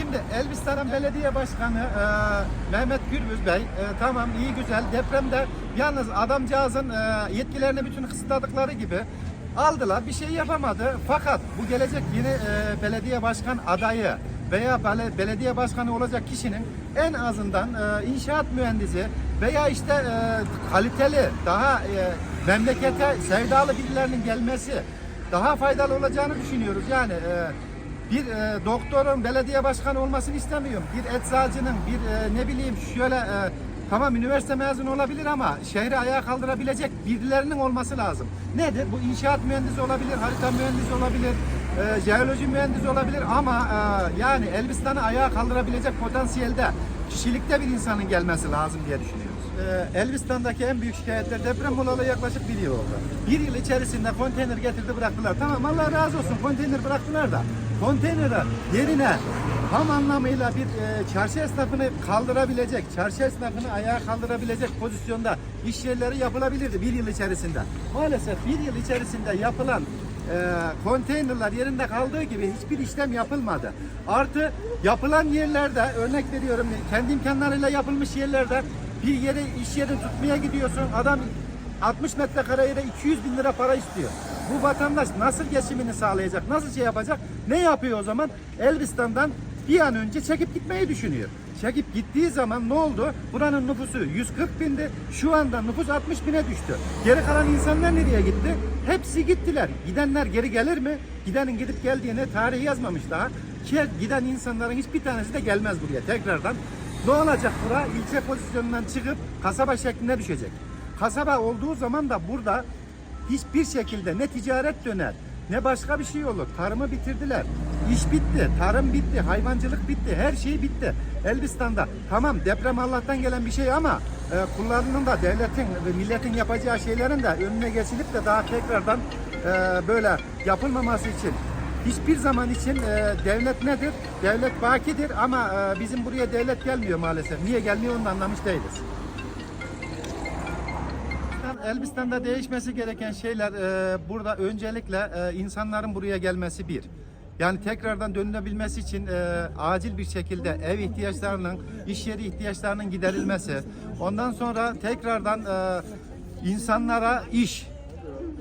Şimdi Elbistan'ın belediye başkanı e, Mehmet Gürbüz Bey e, tamam iyi güzel depremde yalnız adamcağızın e, yetkilerini bütün kısıtladıkları gibi aldılar bir şey yapamadı. Fakat bu gelecek yeni e, belediye başkan adayı veya bele- belediye başkanı olacak kişinin en azından e, inşaat mühendisi veya işte e, kaliteli daha e, memlekete sevdalı birilerinin gelmesi daha faydalı olacağını düşünüyoruz. Yani e, bir e, doktorun belediye başkanı olmasını istemiyorum. Bir eczacının, bir e, ne bileyim şöyle e, tamam üniversite mezunu olabilir ama şehri ayağa kaldırabilecek birilerinin olması lazım. Nedir? Bu inşaat mühendisi olabilir, harita mühendisi olabilir, e, jeoloji mühendisi olabilir ama e, yani Elbistan'ı ayağa kaldırabilecek potansiyelde, kişilikte bir insanın gelmesi lazım diye düşünüyoruz. E, Elbistan'daki en büyük şikayetler deprem olalı yaklaşık bir yıl oldu. Bir yıl içerisinde konteyner getirdi bıraktılar. Tamam Allah razı olsun konteyner bıraktılar da konteyneri yerine tam anlamıyla bir e, çarşı esnafını kaldırabilecek, çarşı esnafını ayağa kaldırabilecek pozisyonda iş yerleri yapılabilirdi bir yıl içerisinde. Maalesef bir yıl içerisinde yapılan e, konteynerler yerinde kaldığı gibi hiçbir işlem yapılmadı. Artı yapılan yerlerde örnek veriyorum kendi imkanlarıyla yapılmış yerlerde bir yere iş yerini tutmaya gidiyorsun adam 60 metrekareye de 200 bin lira para istiyor. Bu vatandaş nasıl geçimini sağlayacak, nasıl şey yapacak, ne yapıyor o zaman? Elbistan'dan bir an önce çekip gitmeyi düşünüyor. Çekip gittiği zaman ne oldu? Buranın nüfusu 140 bindi, şu anda nüfus 60 bine düştü. Geri kalan insanlar nereye gitti? Hepsi gittiler. Gidenler geri gelir mi? Gidenin gidip geldiğini tarihi yazmamış daha. Ki giden insanların hiçbir tanesi de gelmez buraya tekrardan. Ne olacak bura? İlçe pozisyonundan çıkıp kasaba şeklinde düşecek. Kasaba olduğu zaman da burada hiçbir şekilde ne ticaret döner ne başka bir şey olur. Tarımı bitirdiler. İş bitti, tarım bitti, hayvancılık bitti, her şey bitti. Elbistan'da tamam deprem Allah'tan gelen bir şey ama e, kullarının da devletin ve milletin yapacağı şeylerin de önüne geçilip de daha tekrardan e, böyle yapılmaması için hiçbir zaman için e, devlet nedir? Devlet bakidir ama e, bizim buraya devlet gelmiyor maalesef. Niye gelmiyor onu anlamış değiliz. Elbistan'da değişmesi gereken şeyler e, burada öncelikle e, insanların buraya gelmesi bir. Yani tekrardan dönülebilmesi için e, acil bir şekilde ev ihtiyaçlarının, iş yeri ihtiyaçlarının giderilmesi. Ondan sonra tekrardan e, insanlara iş,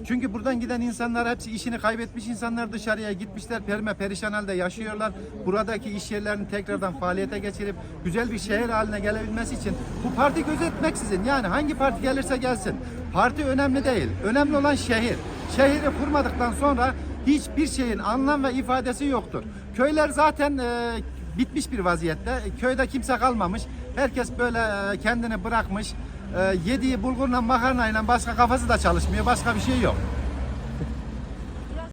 çünkü buradan giden insanlar hepsi işini kaybetmiş insanlar dışarıya gitmişler. Perme perişan halde yaşıyorlar. Buradaki iş yerlerini tekrardan faaliyete geçirip güzel bir şehir haline gelebilmesi için bu parti gözetmeksizin yani hangi parti gelirse gelsin. Parti önemli değil. Önemli olan şehir. Şehri kurmadıktan sonra hiçbir şeyin anlam ve ifadesi yoktur. Köyler zaten e, bitmiş bir vaziyette. Köyde kimse kalmamış. Herkes böyle e, kendini bırakmış. E, yediği bulgurla makarnayla başka kafası da çalışmıyor. Başka bir şey yok.